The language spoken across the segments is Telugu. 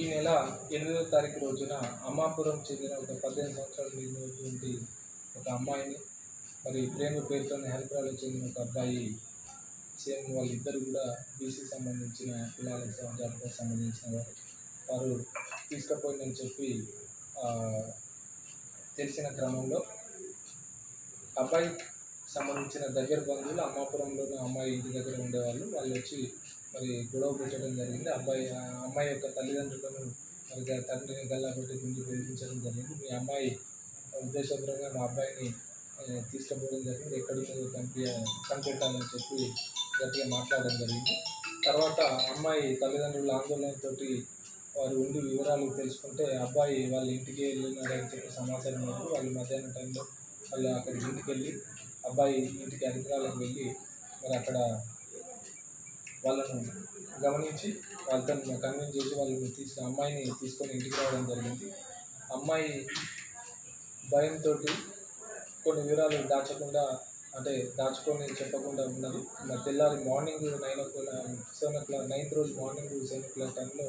ఈ నెల ఎనిమిదవ తారీఖు రోజున అమ్మాపురం చెందిన ఒక పద్దెనిమిది సంవత్సరాలు నిండినటువంటి ఒక అమ్మాయిని మరి ప్రేమ పేరుతో హరిపురాలో చెందిన ఒక అబ్బాయి సేమ్ వాళ్ళిద్దరు కూడా బీసీ సంబంధించిన పిల్లల సమాజాలకు సంబంధించిన వారు. వారు తీసుకుపోయిందని చెప్పి తెలిసిన క్రమంలో అబ్బాయి సంబంధించిన దగ్గర బంధువులు అమ్మాపురంలోని అమ్మాయి ఇంటి దగ్గర ఉండేవాళ్ళు. వాళ్ళు వచ్చి మరి గొడవ పెట్టడం జరిగింది. అబ్బాయి అమ్మాయి యొక్క తల్లిదండ్రులను మరి గా- తండ్రిని గల్లాపెట్టి ముందు బెదిరించడం జరిగింది. మీ అమ్మాయి ఉద్దేశపరంగా మా అబ్బాయిని తీసుకుపోవడం జరిగింది. ఎక్కడికి పంపి కనిపెట్టాలని చెప్పి గట్టిగా మాట్లాడడం జరిగింది. తర్వాత అమ్మాయి తల్లిదండ్రుల ఆందోళనతోటి వారు ఉండి వివరాలు తెలుసుకుంటే అబ్బాయి వాళ్ళ ఇంటికి వెళ్ళినారని చెప్పి సమాచారం లేదు వాళ్ళు మధ్యాహ్నం టైంలో వాళ్ళు అక్కడికి ఇంటికి వెళ్ళి అబ్బాయి ఇంటికి అధికారులకు వెళ్ళి మరి అక్కడ వాళ్ళను గమనించి వాళ్ళతో కన్విన్స్ చేసి వాళ్ళని తీసుకు అమ్మాయిని తీసుకొని ఇంటికి రావడం జరిగింది. అమ్మాయి భయంతో కొన్ని వివరాలు దాచకుండా అంటే దాచుకొని చెప్పకుండా ఉన్నది. మరి తెల్లారి morning nine o'clock seven o'clock ninth రోజు మార్నింగ్ సెవెన్ ఓ క్లాక్ టైంలో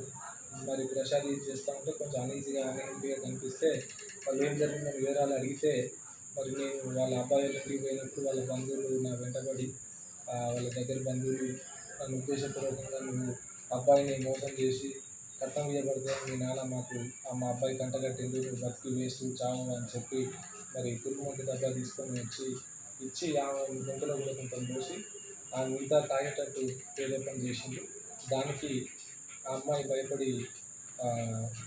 మరి ప్రసాద్ యూజ్ చేస్తూ ఉంటే కొంచెం అనీజీగా అనీజీగా కనిపిస్తే వాళ్ళు ఏం జరిగిందని వివరాలు అడిగితే మరి నేను వాళ్ళ అబ్బాయి ఇంటికి పోయినప్పుడు వాళ్ళ బంధువులు నా వెంటబడి వాళ్ళ దగ్గర బంధువులు నన్ను ఉద్దేశపూర్వకంగా నువ్వు అబ్బాయిని మోసం చేసి కట్నం ఇవ్వబడితే మీ నాన్న మాకు ఆ మా అబ్బాయి కంటగట్టింది నువ్వు బతికి వేస్తూ చావు అని చెప్పి మరి పురుగుమంటి డబ్బా తీసుకొని వచ్చి ఇచ్చి ఆమె గొంతులో కూడా కొంత మోసి ఆ మిగతా తాగేటట్టు ప్రేరేపణ చేసింది దానికి ఆ అమ్మాయి భయపడి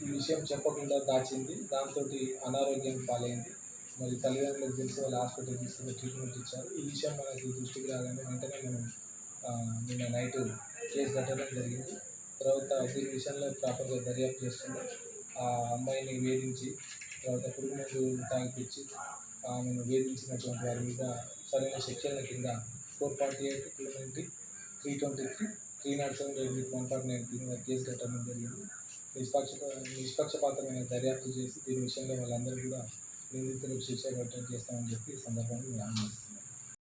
ఈ విషయం చెప్పకుండా దాచింది. దాంతో అనారోగ్యం పాలైంది. మరి తల్లిదండ్రులకు తెలిసి వాళ్ళు హాస్పిటల్ తీసుకుని ట్రీట్మెంట్ ఇచ్చారు. ఈ విషయం మనకి దృష్టికి రాగానే వెంటనే మనం నిన్న నైట్ కేసు కట్టడం జరిగింది. తర్వాత దీని విషయంలో ప్రాపర్గా దర్యాప్తు చేస్తున్నాం ఆ అమ్మాయిని వేధించి తర్వాత పురుగు మందు తాగిపించి ఆమెను వేధించినటువంటి వారి మీద సరైన శిక్షణ కింద four forty eight two ninety three twenty three three nought seven eight with one forty nine కింద కేసు కట్టడం జరిగింది. నిష్పక్ష నిష్పక్షపాతమైన దర్యాప్తు చేసి దీని విషయంలో వాళ్ళందరూ కూడా నిందితులకు శిక్ష పెట్టడం చేస్తామని చెప్పి ఈ సందర్భంగా మేము